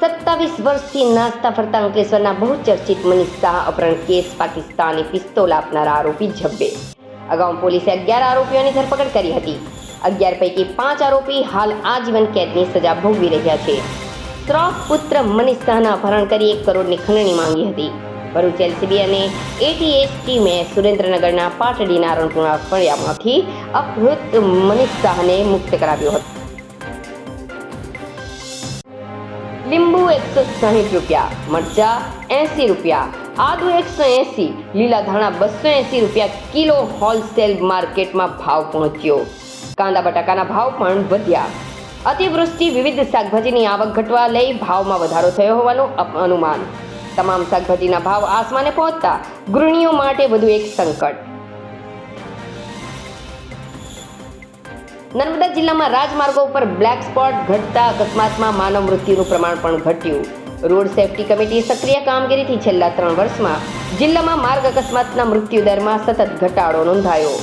સત્તાવીસ વર્ષથી નાસ્તા ફરતા અંકલેશ્વરના બહુ ચર્ચિત મનીષ શાહ અપહરણ કેસ પાકિસ્તાની પિસ્તોલ આપનારા આરોપી ઝબ્બે અગાઉ પોલીસે અગિયાર આરોપીઓની ધરપકડ કરી હતી અગિયાર પૈકી પાંચ આરોપી હાલ આજીવન કેદની સજા ભોગવી રહ્યા છે ત્રણ પુત્ર મનીષ શાહના અપહરણ કરી એક કરોડની ખંડણી માંગી હતી ભરૂચ એલસીબી અને એટીએસ ટીમે સુરેન્દ્રનગરના પાટડીના રણપુરા ફળિયામાંથી અપહૃત મનીષ શાહને મુક્ત કરાવ્યો હતો। લીંબુ એકસો સાહીઠ રૂપિયા, મરચા એંસી રૂપિયા, આદુ એકસો એંસી, લીલા ધાણા બસો એંસી રૂપિયા કિલો હોલસેલ માર્કેટમાં ભાવ પહોંચ્યો. કાંદા બટાકાના ભાવ પણ વધ્યા. અતિવૃષ્ટિ, વિવિધ શાકભાજીની આવક ઘટવા લઈ ભાવમાં વધારો થયો હોવાનું અનુમાન. તમામ શાકભાજીના ભાવ આસમાને પહોંચતા ગૃહિણીઓ માટે વધુ એક સંકટ. નર્મદા જિલ્લામાં રાજમાર્ગો ઉપર બ્લેક સ્પોટ ઘટતા અકસ્માતમાં માનવ મૃત્યુનું પ્રમાણ પણ ઘટ્યું. રોડ સેફટી કમિટી સક્રિય કામગીરીથી છેલ્લા ત્રણ વર્ષમાં જિલ્લામાં માર્ગ અકસ્માતના મૃત્યુ દરમાં સતત ઘટાડો નોંધાયો.